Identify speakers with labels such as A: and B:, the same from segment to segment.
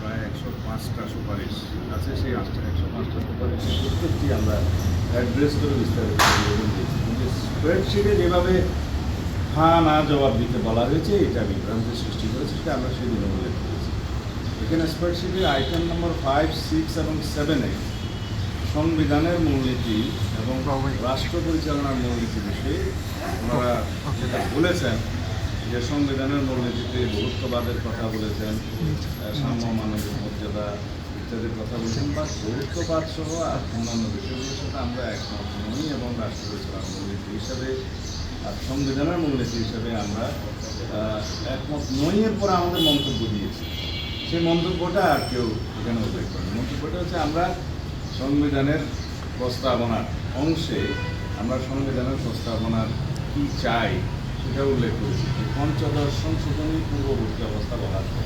A: প্রায় একশো পাঁচটা সুপারিশ আছে সেই আটটা একশো পাঁচটা সুপারিশ প্রত্যেকটি আমরা অ্যাড্রেস করে বিস্তারিত কিন্তু স্প্রেডশিটে যেভাবে হা না জবাব দিতে বলা হয়েছে এটা বিভ্রান্তির সৃষ্টি করেছে সেটা আমরা সেদিন উল্লেখ করেছি। এখানে স্প্রেডশিটের আইটেম নম্বর ফাইভ সিক্স এবং সেভেনে সংবিধানের মূলনীতি এবং রাষ্ট্র পরিচালনার মূলনীতি বিষয়ে ওনারা যেটা বলেছেন যে সংবিধানের মূলনীতিতে বহুত্ববাদের কথা বলেছেন সাম্য মানবিক মর্যাদা ইত্যাদির কথা বলেছেন, বা বহুত্ববাদ সহ আর অন্যান্য বিষয়গুলোর সাথে আমরা একমত নই এবং রাষ্ট্র পরিচালনার মূলনীতি হিসাবে আর সংবিধানের মূলনীতি হিসাবে আমরা একমত নই এর পরে আমাদের মন্তব্য দিয়েছি। সেই মন্তব্যটা আর কেউ এখানে উল্লেখ করেন। মন্তব্যটা হচ্ছে আমরা সংবিধানের প্রস্তাবনার অংশে আমরা সংবিধানের প্রস্তাবনার কি চাই সেটা উল্লেখ করেছি। পঞ্চদশ সংশোধনী পূর্ববর্তী অবস্থা বলা হয়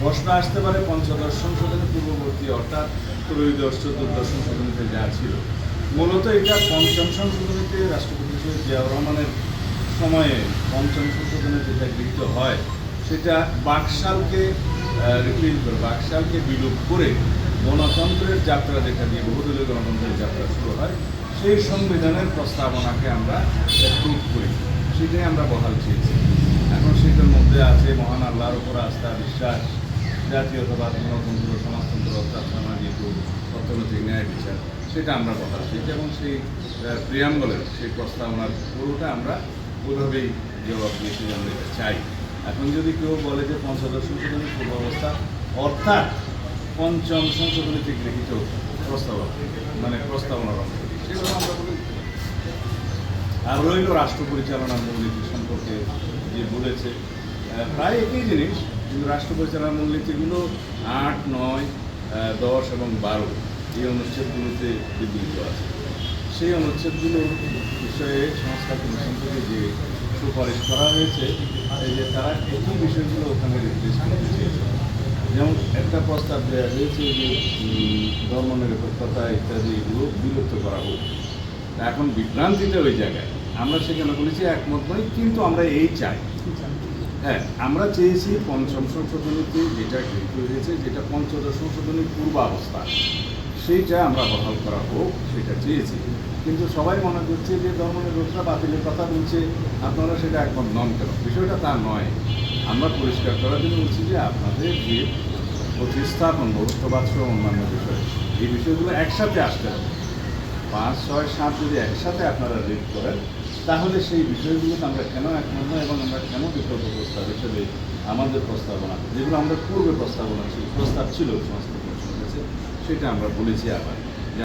A: প্রশ্ন আসতে পারে পঞ্চদশ সংশোধনী পূর্ববর্তী, অর্থাৎ ত্রয়োদশ, চতুর্দশ সংশোধনীতে যা ছিল। মূলত এটা পঞ্চম সংশোধনীতে রাষ্ট্রপতি সৈয়দ জিয়াউর রহমানের সময়ে পঞ্চম সংশোধনে যেটা গৃহীত হয়, সেটা বাকশালকে রিপিল করে, বাকশালকে বিলোপ করে গণতন্ত্রের যাত্রা যেটা দিয়ে বহুদলীয় গণতন্ত্রের যাত্রা শুরু হয়, সেই সংবিধানের প্রস্তাবনাকে আমরা অ্যাপ্রুভ করি সেটাই আমরা বহাল চেয়েছি এখন সেটার মধ্যে আছে মহান আল্লাহর উপর আস্থা, বিশ্বাস, জাতীয়তাবাদ, গণতন্ত্র, সমাজতন্ত্র সামাজিক অর্থনৈতিক ন্যায় বিচার, সেটা আমরা বহাল চেয়েছি এবং সেই প্রিয়াঙ্গলের সেই প্রস্তাবনার পুরোটা আমরা ওইভাবেই জবাব দিয়েছি আমরা এটা চাই। এখন যদি কেউ বলে যে পঞ্চদশ সংশোধনী পূর্বাবস্থা, অর্থাৎ পঞ্চম সংশোধনীতে গৃহীত প্রস্তাবনা মানে প্রস্তাবনার আর রইল রাষ্ট্র পরিচালনার মূলনীতি সম্পর্কে যে বলেছে। প্রায় একই জিনিস, কিন্তু রাষ্ট্র পরিচালনার মূলনীতিগুলো আট, নয় দশ এবং বারো এই অনুচ্ছেদগুলোতে বিবৃত আছে। সেই অনুচ্ছেদগুলো বিষয়ে সংস্কার কমিশন থেকে যে সুপারিশ করা হয়েছে যে তারা একই বিষয়গুলো ওখানে রিপ্লেস করতে চেয়েছে। যেমন একটা প্রস্তাব দেওয়া হয়েছে যে ধর্মনিরপেক্ষতা ইত্যাদি এগুলো বিলুপ্ত করা হোক। এখন বিভ্রান্তিটা ওই জায়গায়। আমরা সেখানে বলেছি একমত নই কিন্তু আমরা এই চাই। হ্যাঁ আমরা চেয়েছি পঞ্চম সংশোধনীতে যেটা গৃহীত হয়েছে যেটা পঞ্চদশ সংশোধনীর পূর্বাবস্থা সেইটা আমরা বহাল করা হোক সেটা চেয়েছি। কিন্তু সবাই মনে করছে যে ধর্মনিরপেক্ষতা বাতিলের কথা বলছে আপনারা সেটা একমত নন কেন? বিষয়টা তা নয়। আমরা পরিষ্কার করার জন্য বলছি যে আপনাদের যে প্রতিস্থাপন বহুত্ববাদ সহ অন্যান্য বিষয় এই বিষয়গুলো একসাথে আসতে হবে। পাঁচ ছয় সাত যদি একসাথে আপনারা রিড করেন তাহলে সেই বিষয়গুলোকে আমরা কেন একমত নয় এবং আমরা কেন বিকল্প প্রস্তাব হিসেবে আমাদের প্রস্তাবনা, যেগুলো আমরা পূর্বে প্রস্তাবনা ছিল, প্রস্তাব ছিল কমিশনের কাছে, সেটা আমরা বলেছি আবার।